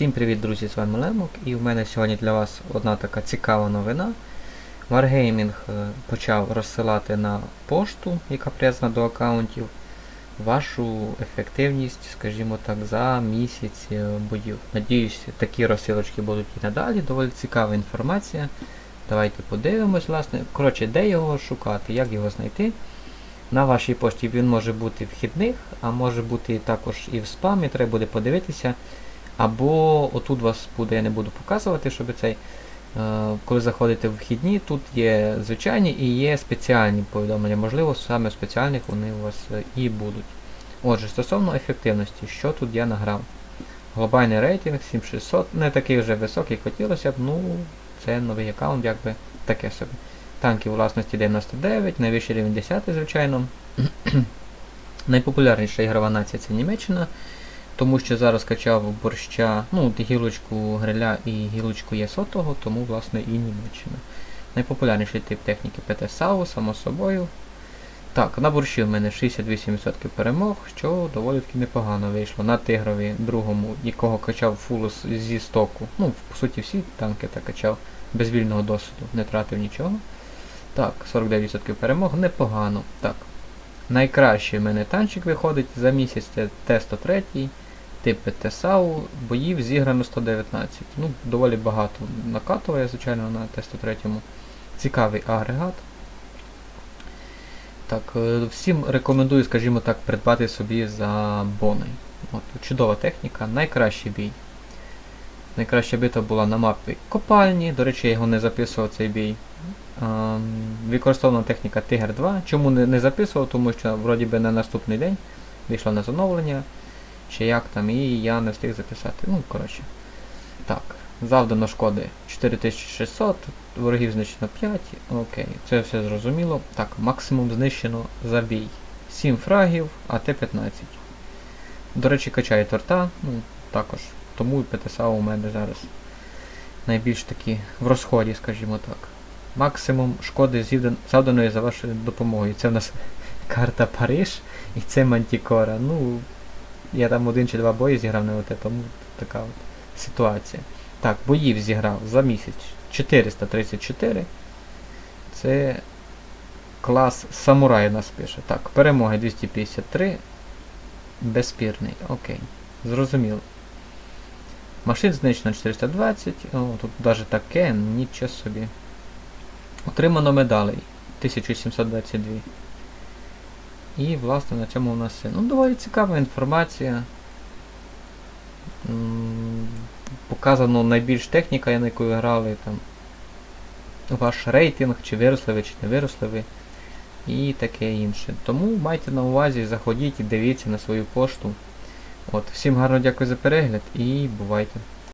Всім привіт, друзі! З вами Лемок, і в мене сьогодні для вас одна така цікава новина. Wargaming е, почав розсилати на пошту, яка прив'язана до аккаунтів, вашу ефективність, скажімо так, за місяць е, боїв. Надіюсь, такі розсилочки будуть і надалі. Доволі цікава інформація. Давайте подивимось, власне. Коротше, де його шукати, як його знайти. На вашій пошті він може бути вхідних, а може бути також і в спамі, треба буде подивитися. Або отут вас буде, я не буду показувати, щоб цей. е, Коли заходите в вхідні, тут є звичайні і є спеціальні повідомлення. Можливо, саме спеціальних вони у вас е, і будуть. Отже, стосовно ефективності, що тут я награв? Глобальний рейтинг 7600, не такий вже високий, хотілося б, ну це новий аккаунт, якби таке собі. Танки власності 99, найвищий рівень 10, звичайно. Найпопулярніша ігрова нація це Німеччина, тому що зараз качав борща, ну, гілочку гриля і гілочку Є100, тому власне і Німеччина. Найпопулярніший тип техніки ПТ САУ, само собою. Так, на борщі в мене 68% перемог, що доволі таки непогано вийшло. На тигрові другому, якого качав фул з- зі стоку. Ну, по суті, всі танки так качав без вільного досвіду, не тратив нічого. Так, 49% перемог, непогано. Так. Найкращий в мене танчик виходить за місяць це Т-103, тип ТСАУ, боїв зіграно 119. Ну, доволі багато накатує, звичайно, на Т-103. Цікавий агрегат. Так, е, всім рекомендую, скажімо так, придбати собі за боней. От, чудова техніка, найкращий бій. Найкраща битва була на мапі копальні. До речі, я його не записував цей бій. Ем, Використована техніка Tiger 2. Чому не, не записував? Тому що вроді би на наступний день вийшло на замовлення, чи як там, і я не встиг записати. Ну, коротше. Так, завдано шкоди 4600, ворогів знищено 5. Окей, це все зрозуміло. Так, максимум знищено за бій. 7 фрагів, АТ 15. До речі, качає торта, ну, також. Тому і ПТСА у мене зараз найбільш такі в розході, скажімо так. Максимум шкоди завданої за вашою допомогою. Це в нас карта Париж і це Мантікора. Ну, я там один чи два бої зіграв на ОТ, тому така от ситуація. Так, боїв зіграв за місяць 434. Це клас самурай у нас пише. Так, перемоги 253. Безспірний. Окей. Зрозуміло. Машин знищено 420. О, тут навіть таке, нічого собі. Отримано медалей 1722. І, власне, на цьому у нас все. Ну, доволі цікава інформація. Показано найбільш техніка, на яку ви грали, там, ваш рейтинг, чи виросли ви, чи не виросли ви, і таке інше. Тому майте на увазі, заходіть і дивіться на свою пошту. От, всім гарно дякую за перегляд і бувайте.